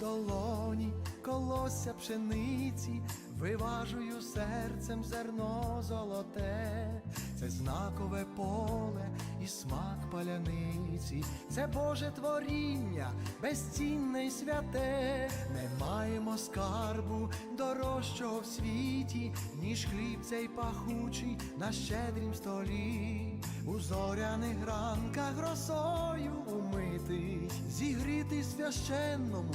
долоні колося пшениці, виважую серцем зерно золоте, це знакове поле і смак паляниці, це Боже творіння, безцінне й святе, не маємо скарбу дорожчого в світі, ніж хліб цей пахучий на щедрім столі, у зоряних ранках росою умитий, зігрітий священному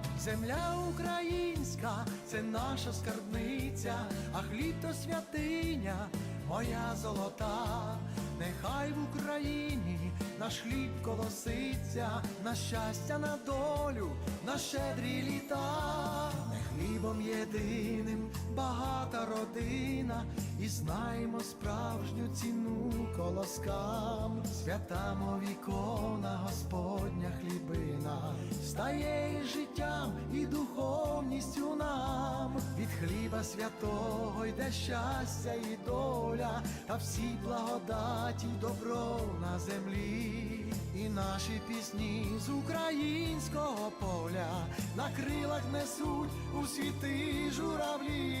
Земля українська це наша скарбниця, а хліб то святиня, моя золота. Нехай в Україні наш хліб колоситься, на щастя, на долю, на щедрі літа, не хлібом єдиним багата родина, і знаємо справжню ціну колоскам, свята мов ікона, Господня хлібина, стає і життям і духовністю нам, від хліба святого йде щастя і доля, та всі благодаті, добро на землі, і наші пісні з українського поля на крилах несуть у світи журавлі.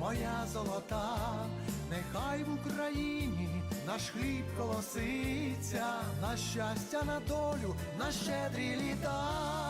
моя золота. Нехай в Україні наш хліб колоситься, на щастя, на долю, на щедрі літа.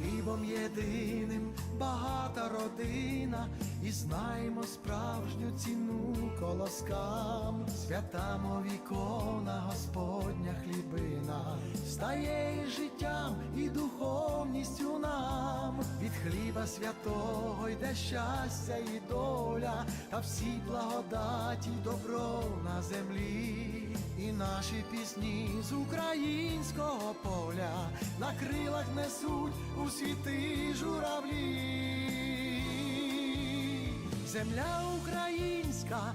хлібом єдиним багата родина, і знаємо справжню ціну колоскам, свята мов Господня хлібина, стає і життям і духовністю нам, від хліба святого йде щастя і доля, та всі благодаті, добро на землі, і наші пісні з українського поля на крилах несуть у світи журавлі. Земля українська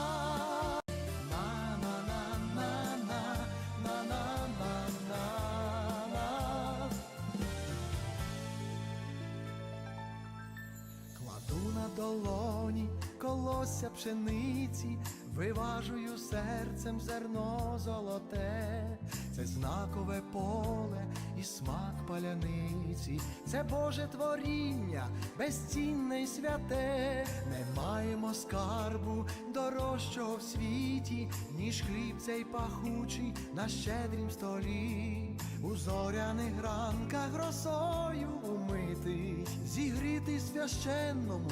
Долоні колося пшениці, виважую серцем зерно золоте, це знакове поле і смак паляниці, це Боже творіння, безцінне й святе, не маємо скарбу дорожчого в світі, ніж хліб цей пахучий на щедрім столі, у зоряних ранках росою умитий, зігрітий священному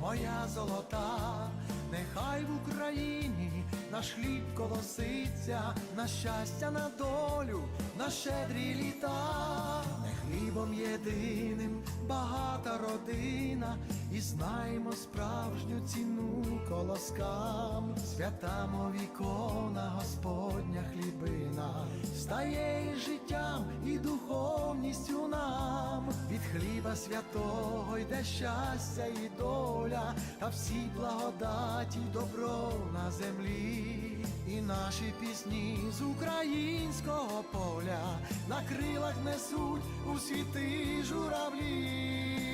моя золота. Нехай в Україні наш хліб колоситься, на щастя, на долю, на щедрі літа, не хлібом єдиним багата родина, і знаємо справжню ціну колоскам, свята мов ікона, Господня хлібина, стає і життям, і духовністю нам, від хліба святого йде щастя і доля, та всі благодаті, добро на землі, і наші пісні з українського поля на крилах несуть у світи журавлі.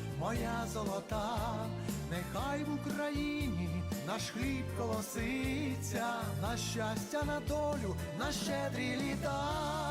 моя золота. Нехай в Україні наш хліб колоситься, на щастя, на долю, на щедрі літа.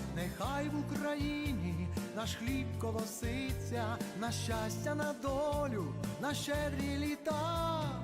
Нехай в Україні наш хліб колоситься, на щастя, на долю, на щедрі літа.